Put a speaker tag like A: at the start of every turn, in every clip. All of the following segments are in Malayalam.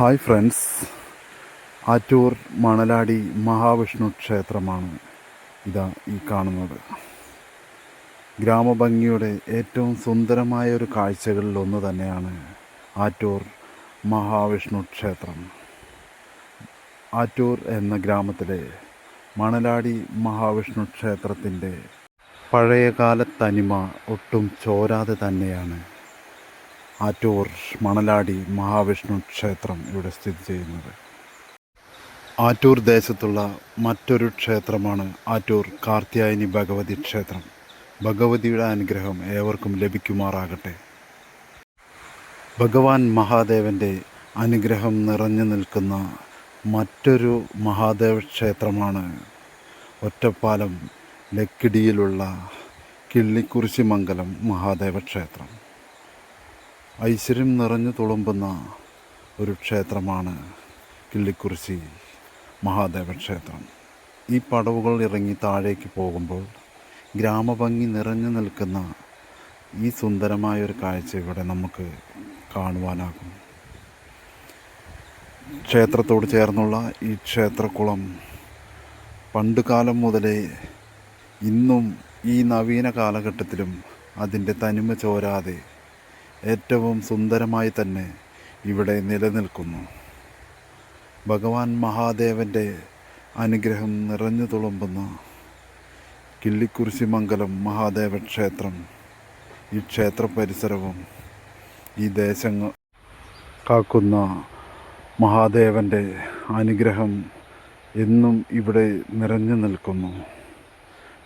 A: Hi friends. ആറ്റൂർ മണലാടി മഹാവിഷ്ണു ക്ഷേത്രമാണ് ഇതാ ഈ കാണുന്നത്. ഗ്രാമഭംഗിയുടെ ഏറ്റവും സുന്ദരമായ ഒരു കാഴ്ചകളിൽ ഒന്ന് തന്നെയാണ് ആറ്റൂർ മഹാവിഷ്ണു ക്ഷേത്രം. ആറ്റൂർ എന്ന ഗ്രാമത്തിലെ മണലാടി മഹാവിഷ്ണു ക്ഷേത്രത്തിന്റെ പഴയകാല തനിമ ഒട്ടും ചോരാതെ തന്നെയാണ് ആറ്റൂർ മണലാടി മഹാവിഷ്ണു ക്ഷേത്രം ഇവിടെ സ്ഥിതി ചെയ്യുന്നത്. ആറ്റൂർ ദേശത്തുള്ള മറ്റൊരു ക്ഷേത്രമാണ് ആറ്റൂർ കാർത്യായനി ഭഗവതി ക്ഷേത്രം. ഭഗവതിയുടെ അനുഗ്രഹം ഏവർക്കും ലഭിക്കുമാറാകട്ടെ. ഭഗവാൻ മഹാദേവന്റെ അനുഗ്രഹം നിറഞ്ഞു നിൽക്കുന്ന മറ്റൊരു മഹാദേവ ക്ഷേത്രമാണ് ഒറ്റപ്പാലം ലക്കിടിയിലുള്ള കിള്ളിക്കുറിശിമംഗലം മഹാദേവ ക്ഷേത്രം. ഐശ്വര്യം നിറഞ്ഞു തുളുമ്പുന്ന ഒരു ക്ഷേത്രമാണ് കിള്ളിക്കുറിശി മഹാദേവ ക്ഷേത്രം. ഈ പടവുകൾ ഇറങ്ങി താഴേക്ക് പോകുമ്പോൾ ഗ്രാമഭംഗി നിറഞ്ഞു നിൽക്കുന്ന ഈ സുന്ദരമായ ഒരു കാഴ്ച ഇവിടെ നമുക്ക് കാണുവാനാകും. ക്ഷേത്രത്തോട് ചേർന്നുള്ള ഈ ക്ഷേത്രക്കുളം പണ്ടുകാലം മുതലേ ഇന്നും ഈ നവീന കാലഘട്ടത്തിലും അതിന്റെ തനിമ ചോരാതെ ഏറ്റവും സുന്ദരമായി തന്നെ ഇവിടെ നിലനിൽക്കുന്നു. ഭഗവാൻ മഹാദേവന്റെ അനുഗ്രഹം നിറഞ്ഞു തുളുമ്പുന്ന കിള്ളിക്കുരിശിമംഗലം മഹാദേവ ക്ഷേത്രം ഈ ക്ഷേത്ര പരിസരവും ഈ ദേശങ്ങൾ കാക്കുന്ന മഹാദേവന്റെ അനുഗ്രഹം എന്നും ഇവിടെ നിറഞ്ഞു നിൽക്കുന്നു.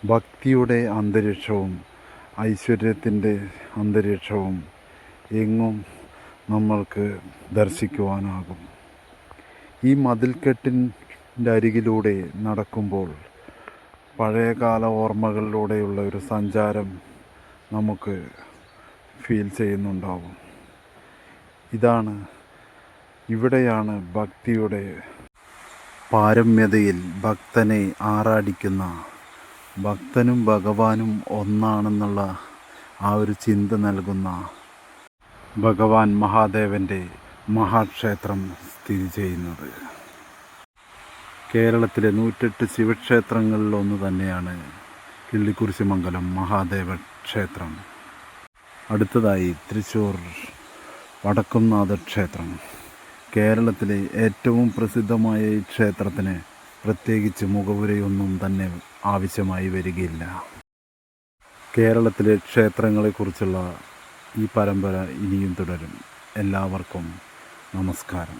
A: ഭക്തിയുടെ അന്തരീക്ഷവും ഐശ്വര്യത്തിന്റെ അന്തരീക്ഷവും എങ്ങും നമ്മൾക്ക് ദർശിക്കുവാനാകും. ഈ മതിൽക്കെട്ടിന്റെ അരികിലൂടെ നടക്കുമ്പോൾ പഴയകാല ഓർമ്മകളിലൂടെയുള്ള ഒരു സഞ്ചാരം നമുക്ക് ഫീൽ ചെയ്യുന്നുണ്ടാവും. ഇതാണ് ഇവിടെയാണ് ഭക്തിയുടെ പാരമ്യതയിൽ ഭക്തനെ ആറാടിക്കുന്ന ഭക്തനും ഭഗവാനും ഒന്നാണെന്നുള്ള ആ ഒരു ചിന്ത നൽകുന്ന ഭഗവാൻ മഹാദേവന്റെ മഹാക്ഷേത്രം സ്ഥിതി ചെയ്യുന്നത്. കേരളത്തിലെ നൂറ്റെട്ട് ശിവക്ഷേത്രങ്ങളിൽ ഒന്ന് തന്നെയാണ് കിള്ളിക്കുരിശിമംഗലം മഹാദേവ ക്ഷേത്രം. അടുത്തതായി തൃശ്ശൂർ വടക്കുംനാഥ ക്ഷേത്രം. കേരളത്തിലെ ഏറ്റവും പ്രസിദ്ധമായ ഈ ക്ഷേത്രത്തിന് പ്രത്യേകിച്ച് മുഖവുരയൊന്നും തന്നെ ആവശ്യമായി വരികയില്ല. കേരളത്തിലെ ക്ഷേത്രങ്ങളെക്കുറിച്ചുള്ള ഈ പരമ്പര ഇനിയും തുടരും. എല്ലാവർക്കും നമസ്കാരം.